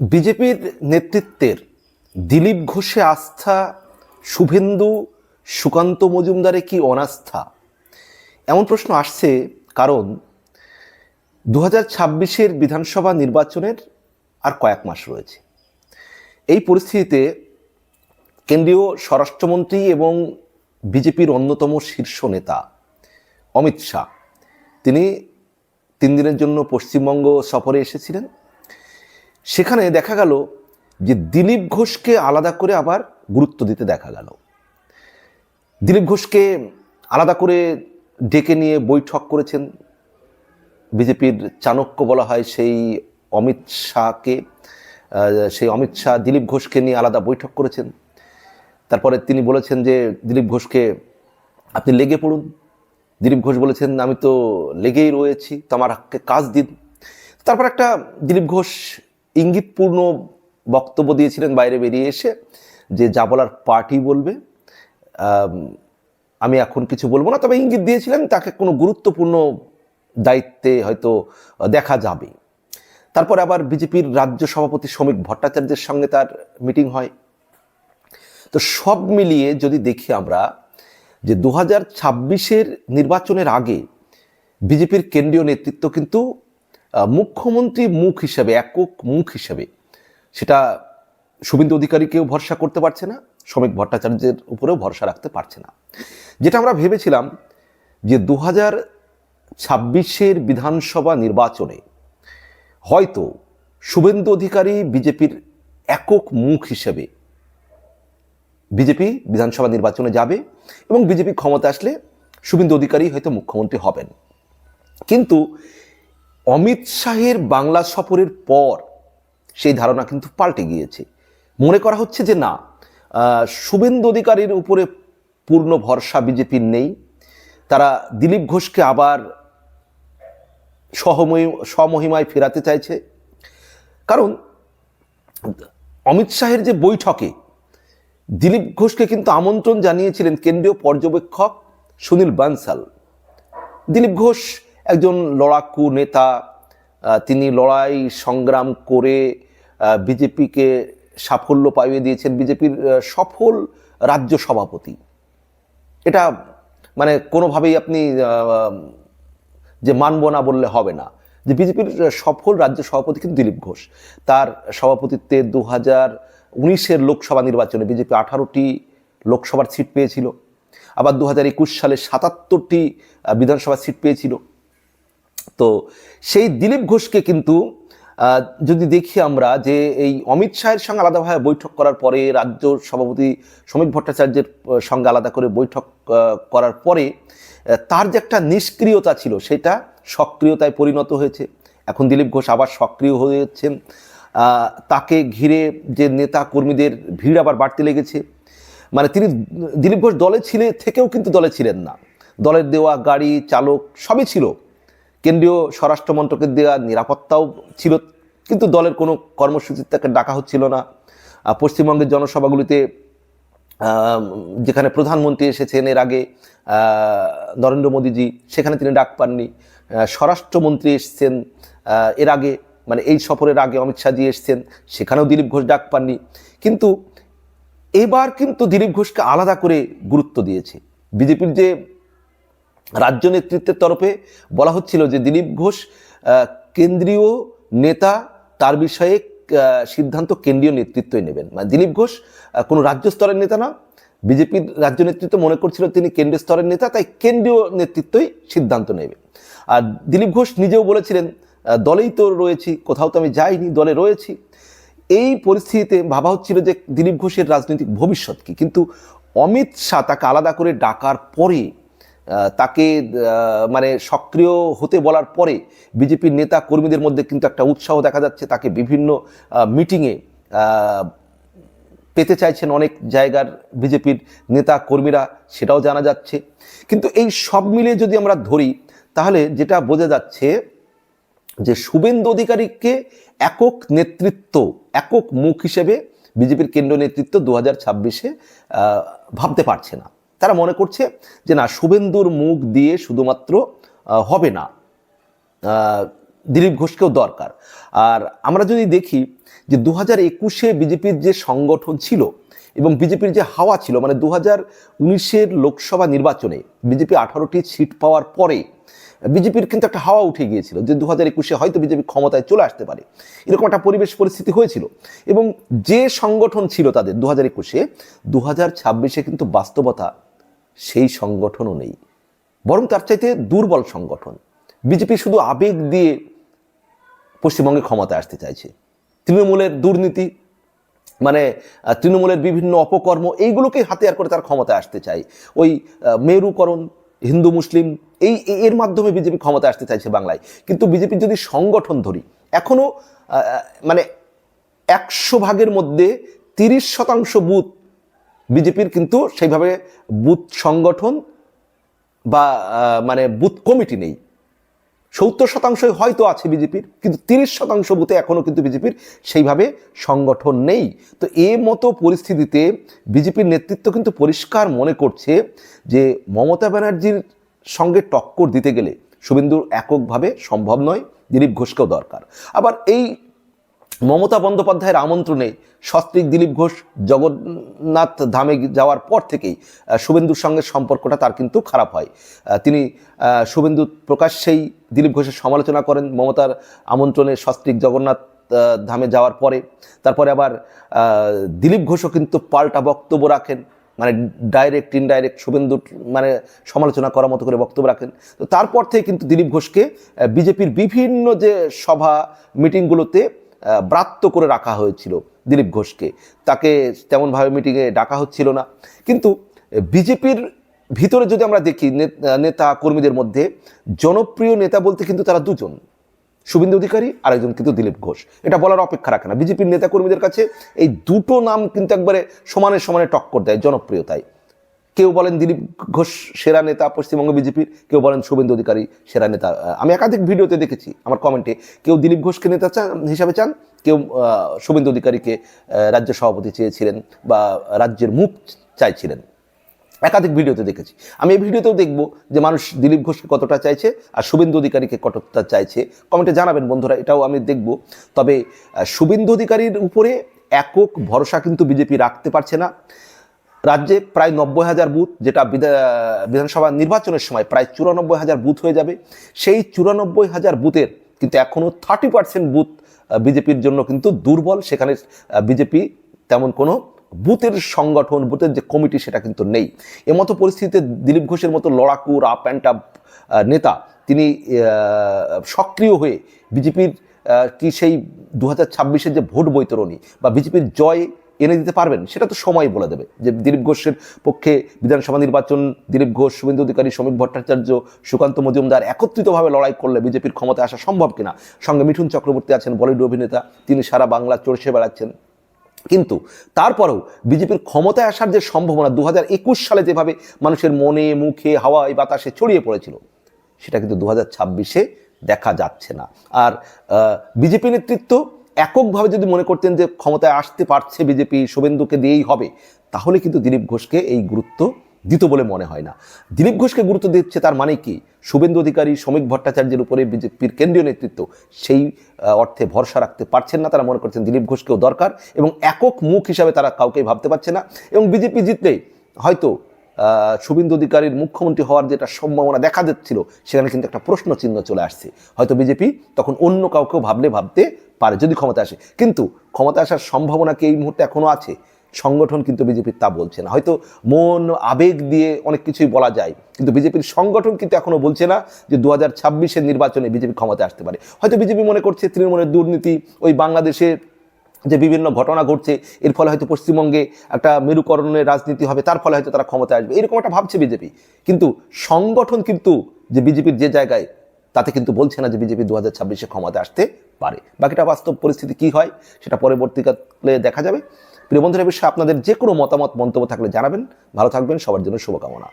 বিজেপির নেতৃত্বের দিলীপ ঘোষে আস্থা, শুভেন্দু, সুকান্ত মজুমদারে কি অনাস্থা? এমন প্রশ্ন আসছে কারণ দু হাজার ছাব্বিশের বিধানসভা নির্বাচনের আর কয়েক মাস রয়েছে। এই পরিস্থিতিতে কেন্দ্রীয় স্বরাষ্ট্রমন্ত্রী এবং বিজেপির অন্যতম শীর্ষ নেতা অমিত শাহ, তিনি তিন দিনের জন্য পশ্চিমবঙ্গ সফরে এসেছিলেন। সেখানে দেখা গেল যে দিলীপ ঘোষকে আলাদা করে আবার গুরুত্ব দিতে দেখা গেল। দিলীপ ঘোষকে আলাদা করে ডেকে নিয়ে বৈঠক করেছেন বিজেপির চাণক্য বলা হয় সেই অমিত শাহকে। সেই অমিত শাহ দিলীপ ঘোষকে নিয়ে আলাদা বৈঠক করেছেন। তারপরে তিনি বলেছেন যে, দিলীপ ঘোষকে আপনি লেগে পড়ুন। দিলীপ ঘোষ বলেছেন, আমি তো লেগেই রয়েছি তো আমার কাজ দিন। তারপর একটা দিলীপ ঘোষ ইঙ্গিতপূর্ণ বক্তব্য দিয়েছিলেন বাইরে বেরিয়ে এসে যে যা বলার পার্টি বলবে, আমি এখন কিছু বলব না, তবে ইঙ্গিত দিয়েছিলেন তাকে কোনো গুরুত্বপূর্ণ দায়িত্বে হয়তো দেখা যাবে। তারপর আবার বিজেপির রাজ্য সভাপতি শ্রমিক ভট্টাচার্যের সঙ্গে তার মিটিং হয়। তো সব মিলিয়ে যদি দেখি আমরা যে দু হাজার নির্বাচনের আগে বিজেপির কেন্দ্রীয় নেতৃত্ব কিন্তু মুখ্যমন্ত্রী মুখ হিসাবে, একক মুখ হিসাবে, সেটা শুভেন্দু অধিকারীকেও ভরসা করতে পারছে না, শ্রমিক ভট্টাচার্যের উপরেও ভরসা রাখতে পারছে না। যেটা আমরা ভেবেছিলাম যে দু হাজার ছাব্বিশের বিধানসভা নির্বাচনে হয়তো শুভেন্দু অধিকারী বিজেপির একক মুখ হিসেবে বিজেপি বিধানসভা নির্বাচনে যাবে এবং বিজেপি ক্ষমতা আসলে শুভেন্দু অধিকারী হয়তো মুখ্যমন্ত্রী হবেন। কিন্তু অমিত শাহের বাংলা সফরের পর সেই ধারণা কিন্তু পাল্টে গিয়েছে। মনে করা হচ্ছে যে না শুভেন্দু অধিকারীর উপরে পূর্ণ ভরসা বিজেপির নেই। তারা দিলীপ ঘোষকে আবার সহময়, স্বমহিমায় ফেরাতে চাইছে। কারণ অমিত শাহের যে বৈঠকে দিলীপ ঘোষকে কিন্তু আমন্ত্রণ জানিয়েছিলেন কেন্দ্রীয় পর্যবেক্ষক সুনীল বানসাল। দিলীপ ঘোষ একজন লড়াকু নেতা তিনি লড়াই সংগ্রাম করে বিজেপিকে সাফল্য পাইয়ে দিয়েছেন, বিজেপির সফল রাজ্য সভাপতি। এটা মানে কোনোভাবেই আপনি যে মানব না বললে হবে না। যে বিজেপির সফল রাজ্য সভাপতি কিন্তু দিলীপ ঘোষ। তার সভাপতিত্বে দু হাজার উনিশের লোকসভা নির্বাচনে বিজেপি আঠারোটি লোকসভার সিট পেয়েছিল। আবার দু হাজার একুশ সালে সাতাত্তরটি বিধানসভা সিট পেয়েছিল। তো সেই দিলীপ ঘোষকে কিন্তু যদি দেখি আমরা যে এই অমিত শাহের সঙ্গে আলাদাভাবে বৈঠক করার পরে রাজ্য সভাপতি শ্রমিক ভট্টাচার্যের সঙ্গে আলাদা করে বৈঠক করার পরে তার যে একটা নিষ্ক্রিয়তা ছিল সেটা সক্রিয়তায় পরিণত হয়েছে। এখন দিলীপ ঘোষ আবার সক্রিয় হয়েছেন। আহ, তাকে ঘিরে যে নেতা কর্মীদের ভিড় আবার বাড়তে লেগেছে। মানে তিনি দিলীপ ঘোষ দলে ছিলে থেকেও কিন্তু দলে ছিলেন না। দলের দেওয়া গাড়ি চালক সবই ছিল। কেন্দ্রীয় স্বরাষ্ট্র মন্ত্রকের দেওয়া নিরাপত্তাও ছিল, কিন্তু দলের কোনো কর্মসূচিতে তাকে ডাকা হচ্ছিল না। পশ্চিমবঙ্গের জনসভাগুলিতে যেখানে প্রধানমন্ত্রী এসেছেন এর আগে নরেন্দ্র মোদীজি, সেখানে তিনি ডাক পাননি। স্বরাষ্ট্রমন্ত্রী এসছেন এর আগে মানে এই সফরের আগে অমিত শাহজি এসছেন, সেখানেও দিলীপ ঘোষ ডাক পাননি। কিন্তু এবার কিন্তু দিলীপ ঘোষকে আলাদা করে গুরুত্ব দিয়েছে। বিজেপির যে রাজ্য নেতৃত্বের তরফে বলা হচ্ছিল যে দিলীপ ঘোষ কেন্দ্রীয় নেতা, তার বিষয়ে সিদ্ধান্ত কেন্দ্রীয় নেতৃত্বই নেবেন। মানে দিলীপ ঘোষ কোনো রাজ্য স্তরের নেতা না। বিজেপির রাজ্য নেতৃত্ব মনে করছিল তিনি কেন্দ্রীয় স্তরের নেতা, তাই কেন্দ্রীয় নেতৃত্বই সিদ্ধান্ত নেবে। আর দিলীপ ঘোষ নিজেও বলেছিলেন দলেই তো রয়েছি, কোথাও তো আমি যাইনি, দলে রয়েছি। এই পরিস্থিতিতে ভাবা হচ্ছিল যে দিলীপ ঘোষের রাজনৈতিক ভবিষ্যৎ কি? কিন্তু অমিত শাহ তাকে আলাদা করে ডাকার পরে তাকে মানে সক্রিয় হতে বলার পরে বিজেপির নেতা কর্মীদের মধ্যে কিন্তু একটা উৎসাহ দেখা যাচ্ছে। তাকে বিভিন্ন মিটিংয়ে পেতে চাইছেন অনেক জায়গার বিজেপির নেতা কর্মীরা, সেটাও জানা যাচ্ছে। কিন্তু এই সব মিলিয়ে যদি আমরা ধরি, তাহলে যেটা বোঝা যাচ্ছে যে শুভেন্দু অধিকারীকে একক নেতৃত্ব, একক মুখ হিসেবে বিজেপির কেন্দ্রীয় নেতৃত্ব দু হাজার ছাব্বিশে ভাবতে পারছে না। তারা মনে করছে যে না, শুভেন্দুর মুখ দিয়ে শুধুমাত্র হবে না। দিলীপ ঘোষকেও দরকার। আর আমরা যদি দেখি যে দু হাজার একুশে বিজেপির যে সংগঠন ছিল এবং বিজেপির যে হাওয়া ছিল মানে দু হাজার উনিশের লোকসভা নির্বাচনে বিজেপি আঠারোটি সিট পাওয়ার পরে বিজেপির কিন্তু একটা হাওয়া উঠে গিয়েছিল যে দু হাজার একুশে হয়তো বিজেপি ক্ষমতায় চলে আসতে পারে। এরকম একটা পরিবেশ পরিস্থিতি হয়েছিল। এবং যে সংগঠন ছিল তাদের দু হাজার একুশে দু হাজার ছাব্বিশে কিন্তু বাস্তবতা সেই সংগঠনও নেই। বরং তার চাইতে দুর্বল সংগঠন। বিজেপি শুধু আবেগ দিয়ে পশ্চিমবঙ্গে ক্ষমতায় আসতে চাইছে। তৃণমূলের দুর্নীতি মানে তৃণমূলের বিভিন্ন অপকর্ম, এইগুলোকে হাতিয়ার করে তার ক্ষমতায় আসতে চায়। ওই মেরুকরণ, হিন্দু, মুসলিম, এই এর মাধ্যমে বিজেপি ক্ষমতায় আসতে চাইছে বাংলায়। কিন্তু বিজেপির যদি সংগঠন ধরি এখনও মানে একশো ভাগের মধ্যে তিরিশ শতাংশ বুথ বিজেপির কিন্তু সেইভাবে বুথ সংগঠন বা মানে বুথ কমিটি নেই। সত্তর শতাংশই হয়তো আছে বিজেপির, কিন্তু তিরিশ শতাংশ বুথে এখনও কিন্তু বিজেপির সেইভাবে সংগঠন নেই। তো এ মতো পরিস্থিতিতে বিজেপির নেতৃত্ব কিন্তু পরিষ্কার মনে করছে যে মমতা ব্যানার্জির সঙ্গে টক্কর দিতে গেলে শুভেন্দুর এককভাবে সম্ভব নয়, দিলীপ ঘোষকেও দরকার। আবার এই মমতা বন্দ্যোপাধ্যায়ের আমন্ত্রণে সস্ত্রীক দিলীপ ঘোষ, জগন্নাথ ধামে যাওয়ার পর থেকেই শুভেন্দুর সঙ্গে সম্পর্কটা তার কিন্তু খারাপ হয়। তিনি শুভেন্দু প্রকাশ্যেই দিলীপ ঘোষের সমালোচনা করেন মমতার আমন্ত্রণে সস্ত্রীক জগন্নাথ ধামে যাওয়ার পরে। তারপরে আবার দিলীপ ঘোষও কিন্তু পাল্টা বক্তব্য রাখেন মানে ডাইরেক্ট ইনডাইরেক্ট শুভেন্দুর মানে সমালোচনা করার মতো করে বক্তব্য রাখেন। তো তারপর থেকে কিন্তু দিলীপ ঘোষকে বিজেপির বিভিন্ন যে সভা মিটিংগুলোতে ব্রাত্য করে রাখা হয়েছিল দিলীপ ঘোষকে। তাকে তেমনভাবে মিটিংয়ে ডাকা হচ্ছিল না। কিন্তু বিজেপির ভিতরে যদি আমরা দেখি নেতা কর্মীদের মধ্যে জনপ্রিয় নেতা বলতে কিন্তু তারা দুজন। শুভেন্দু অধিকারী আর একজন কিন্তু দিলীপ ঘোষ। এটা বলার অপেক্ষা রাখে না। বিজেপির নেতাকর্মীদের কাছে এই দুটো নাম কিন্তু একবারে সমানে সমানে টক্কর দেয় জনপ্রিয়তায়। কেউ বলেন দিলীপ ঘোষ সেরা নেতা, পশ্চিমবঙ্গ বিজেপির, কেউ বলেন শুভেন্দু অধিকারী সেরা নেতা। আমি একাধিক ভিডিওতে দেখেছি আমার কমেন্টে, কেউ দিলীপ ঘোষকে নেতা চান, হিসাবে চান, কেউ শুভেন্দু অধিকারীকে রাজ্য সভাপতি চেয়েছিলেন বা রাজ্যের মুখ চাইছিলেন। একাধিক ভিডিওতে দেখেছি। আমি এই ভিডিওতেও দেখব যে মানুষ দিলীপ ঘোষকে কতটা চাইছে আর শুভেন্দু অধিকারীকে কতটা চাইছে। কমেন্টে জানাবেন, বন্ধুরা, এটাও আমি দেখব। তবে শুভেন্দু অধিকারীর উপরে একক ভরসা কিন্তু বিজেপি রাখতে পারছে না। রাজ্যে প্রায় নব্বই হাজার বুথ, যেটা বিধা- বিধানসভা নির্বাচনের সময় প্রায় চুরানব্বই হাজার বুথ হয়ে যাবে। সেই চুরানব্বই হাজার বুথের কিন্তু এখনও থার্টি পার্সেন্ট বুথ বিজেপির জন্য কিন্তু দুর্বল। সেখানে বিজেপি তেমন কোনো বুথের সংগঠন, বুথের যে কমিটি সেটা কিন্তু নেই। এমতো পরিস্থিতিতে দিলীপ ঘোষের মতো লড়াকু রাপ অ্যান্ড টাপ নেতা তিনি সক্রিয় হয়ে বিজেপির কি সেই দু হাজার ছাব্বিশের যে ভোট বৈতরণী বা বিজেপির জয় এনে দিতে পারবেন, সেটা তো সময় বলে দেবে। যে দিলীপ ঘোষের পক্ষে বিধানসভা নির্বাচন, দিলীপ ঘোষ, শুভেন্দু অধিকারী শ্রমিক ভট্টাচার্য, সুকান্ত মজুমদার একত্রিতভাবে লড়াই করলে বিজেপির ক্ষমতায় আসা সম্ভব কিনা? সঙ্গে মিঠুন চক্রবর্তী আছেন, বলিউড অভিনেতা, তিনি সারা বাংলা চড়ছে বেড়াচ্ছেন। কিন্তু তারপরেও বিজেপির ক্ষমতায় আসার যে সম্ভাবনা দু হাজার একুশ সালে যেভাবে মানুষের মনে, মুখে, হাওয়ায়, বাতাসে ছড়িয়ে পড়েছিল, সেটা কিন্তু দু হাজার দেখা যাচ্ছে না। আর বিজেপি নেতৃত্ব এককভাবে যদি মনে করতেন যে ক্ষমতায় আসতে পারছে বিজেপি, শুভেন্দুকে দিয়েই হবে, তাহলে কিন্তু দিলীপ ঘোষকে এই গুরুত্ব দিত বলে মনে হয় না। দিলীপ ঘোষকে গুরুত্ব দিচ্ছে তার মানে কি? শুভেন্দু অধিকারী শ্রমিক ভট্টাচার্যের উপরে বিজেপির কেন্দ্রীয় নেতৃত্ব সেই অর্থে ভরসা রাখতে পারছেন না, তারা মনে করছেন দিলীপ ঘোষকেও দরকার এবং একক মুখ হিসাবে তারা কাউকেই ভাবতে পারছে না এবং বিজেপি জিতলেই হয়তো শুভেন্দু অধিকারীর মুখ্যমন্ত্রী হওয়ার যেটা সম্ভাবনা দেখা যাচ্ছিল সেখানে কিন্তু একটা প্রশ্ন চিহ্ন চলে আসছে। হয়তো বিজেপি তখন অন্য কাউকেও ভাবলে ভাবতে পারে যদি ক্ষমতা আসে। কিন্তু ক্ষমতা আসার সম্ভাবনা কি এই মুহূর্তে এখনও আছে? সংগঠন কিন্তু বিজেপির তা বলছে না। হয়তো মন, আবেগ দিয়ে অনেক কিছুই বলা যায়, কিন্তু বিজেপির সংগঠন কিন্তু এখনও বলছে না যে দু হাজার ছাব্বিশের নির্বাচনে বিজেপি ক্ষমতায় আসতে পারে। হয়তো বিজেপি মনে করছে তৃণমূলের দুর্নীতি, ওই বাংলাদেশের যে বিভিন্ন ঘটনা ঘটছে, এর ফলে হয়তো পশ্চিমবঙ্গে একটা মেরুকরণের রাজনীতি হবে, তার ফলে হয়তো তারা ক্ষমতায় আসবে। এরকম একটা ভাবছে বিজেপি। কিন্তু সংগঠন কিন্তু যে বিজেপির যে জায়গায় তাতে কিন্তু বলছে না যে বিজেপি দু হাজার ছাব্বিশে ক্ষমতায় আসতে পারে। বাকিটা বাস্তব পরিস্থিতি কি হয় সেটা পরবর্তীকালে দেখা যাবে। প্রিয় বন্ধুরা বিষয়ে আপনাদের যে কোনো মতামত, মন্তব্য থাকলে জানাবেন। ভালো থাকবেন, সবার জন্য শুভকামনা।